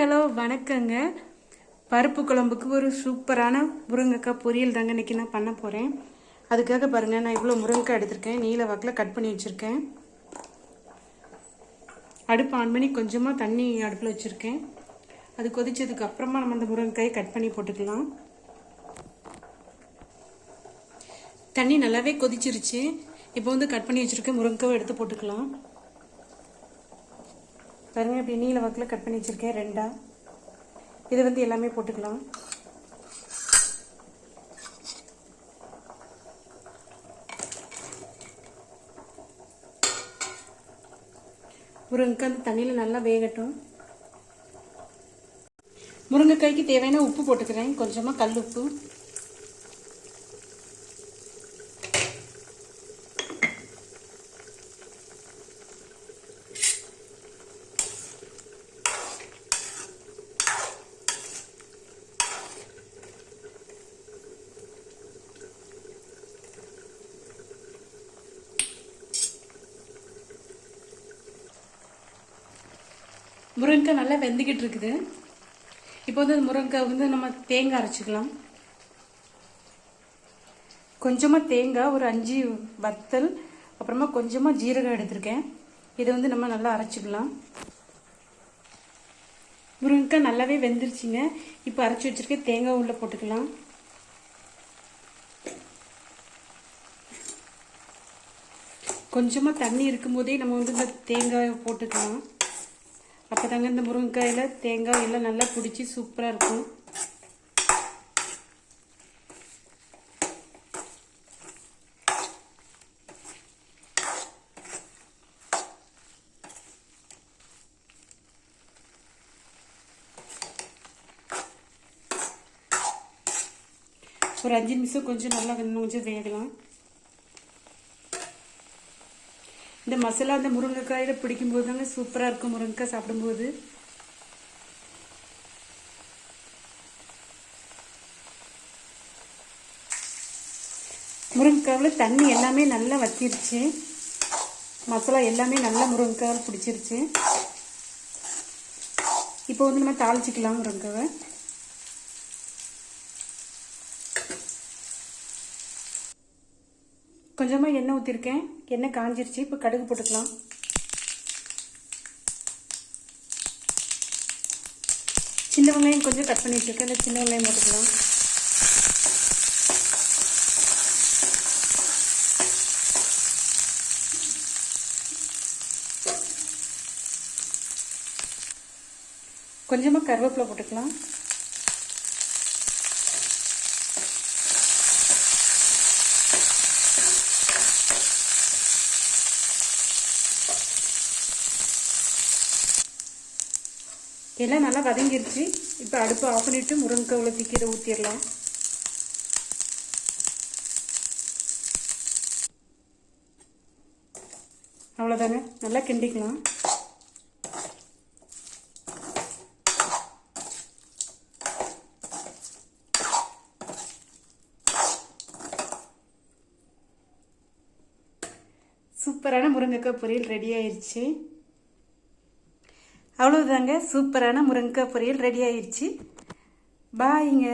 Hello வணக்கங்க. பருப்பு குழம்புக்கு ஒரு சூப்பரான முருங்கைக்காய் பொரியல் தாங்க இன்னைக்கு நான் பண்ண போகிறேன் அதுக்காக பாருங்கள் நான் இவ்வளோ முருங்கைக்காய் எடுத்திருக்கேன். நீல வாக்கில் கட் பண்ணி வச்சுருக்கேன். அடுப்பு ஆன் பண்ணி கொஞ்சமாக தண்ணி அடுப்பில் வச்சுருக்கேன். அது கொதித்ததுக்கு அப்புறமா நம்ம அந்த முருங்கைக்காயை கட் பண்ணி போட்டுக்கலாம். தண்ணி நல்லாவே கொதிச்சிருச்சு. இப்போ வந்து கட் பண்ணி வச்சுருக்கேன் முருங்கைக்காவை எடுத்து போட்டுக்கலாம். பாருங்க இப்படி நீல வாக்கில் கட் பண்ணி வச்சுருக்கேன் ரெண்டா. இது வந்து எல்லாமே போட்டுக்கலாம். முருங்கைக்காய் அந்த தண்ணியில் நல்லா வேகட்டும். முருங்கைக்காய்க்கு தேவையான உப்பு போட்டுக்கிறேன். கொஞ்சமாக கல் உப்பு. முருங்கைக்காய் நல்லா வெந்துக்கிட்டு இருக்குது. இப்போ வந்து முருங்கைக்காய் வந்து நம்ம தேங்காய் அரைச்சிக்கலாம். கொஞ்சமாக தேங்காய் ஒரு அஞ்சு வத்தல் அப்புறமா கொஞ்சமாக ஜீரகம் எடுத்திருக்கேன். இதை வந்து நம்ம நல்லா அரைச்சிக்கலாம். முருங்கைக்காய் நல்லாவே வெந்துருச்சுங்க. இப்போ அரைச்சி வச்சிருக்க தேங்காய் உள்ளே போட்டுக்கலாம். கொஞ்சமாக தண்ணி இருக்கும்போதே நம்ம வந்து இந்த தேங்காயை போட்டுக்கலாம். அப்போ தாங்க இந்த முருங்கைக்காயில் தேங்காய் எல்லாம் நல்லா பிடிச்சி சூப்பராக இருக்கும். ஒரு அஞ்சு நிமிஷம் கொஞ்சம் நல்லா இன்னும் கொஞ்சம் வேகலாம். இந்த மசாலா அந்த முருங்கைக்காயில் பிடிக்கும்போது தாங்க சூப்பராக இருக்கும் முருங்கைக்காய் சாப்பிடும்போது. முருங்கைக்காவில் தண்ணி எல்லாமே நல்லா வத்திருச்சு. மசாலா எல்லாமே நல்லா முருங்கைக்காவில் பிடிச்சிருச்சு. இப்போ வந்து நம்ம தாளிச்சிக்கலாம் முருங்கைக்காவை. கொஞ்சமாக எண்ணெய் ஊற்றிருக்கேன் எண்ணெய் காஞ்சிருச்சு. இப்போ கடுகு போட்டுக்கலாம். சின்ன வெங்காயம் கொஞ்சம் கட் பண்ணி வச்சுருக்கேன். இந்த சின்ன வெங்காயம் போட்டுக்கலாம். கொஞ்சமாக கருவேப்பிலை போட்டுக்கலாம். எல்லாம் நல்லா வதங்கிருச்சு. இப்போ அடுப்பு ஆஃப் பண்ணிவிட்டு முருங்கைக்காய் உள்ள தீக்கீரை ஊற்றிடலாம் அவ்வளோதாங்க நல்லா கிண்டிக்கலாம். சூப்பரான முருங்கைக்காய் பொரியல் ரெடி ஆயிடுச்சு அவ்வளோதாங்க சூப்பரான முருங்கைக்காய் பொரியல் ரெடி ஆயிடுச்சு. பாய்ங்க.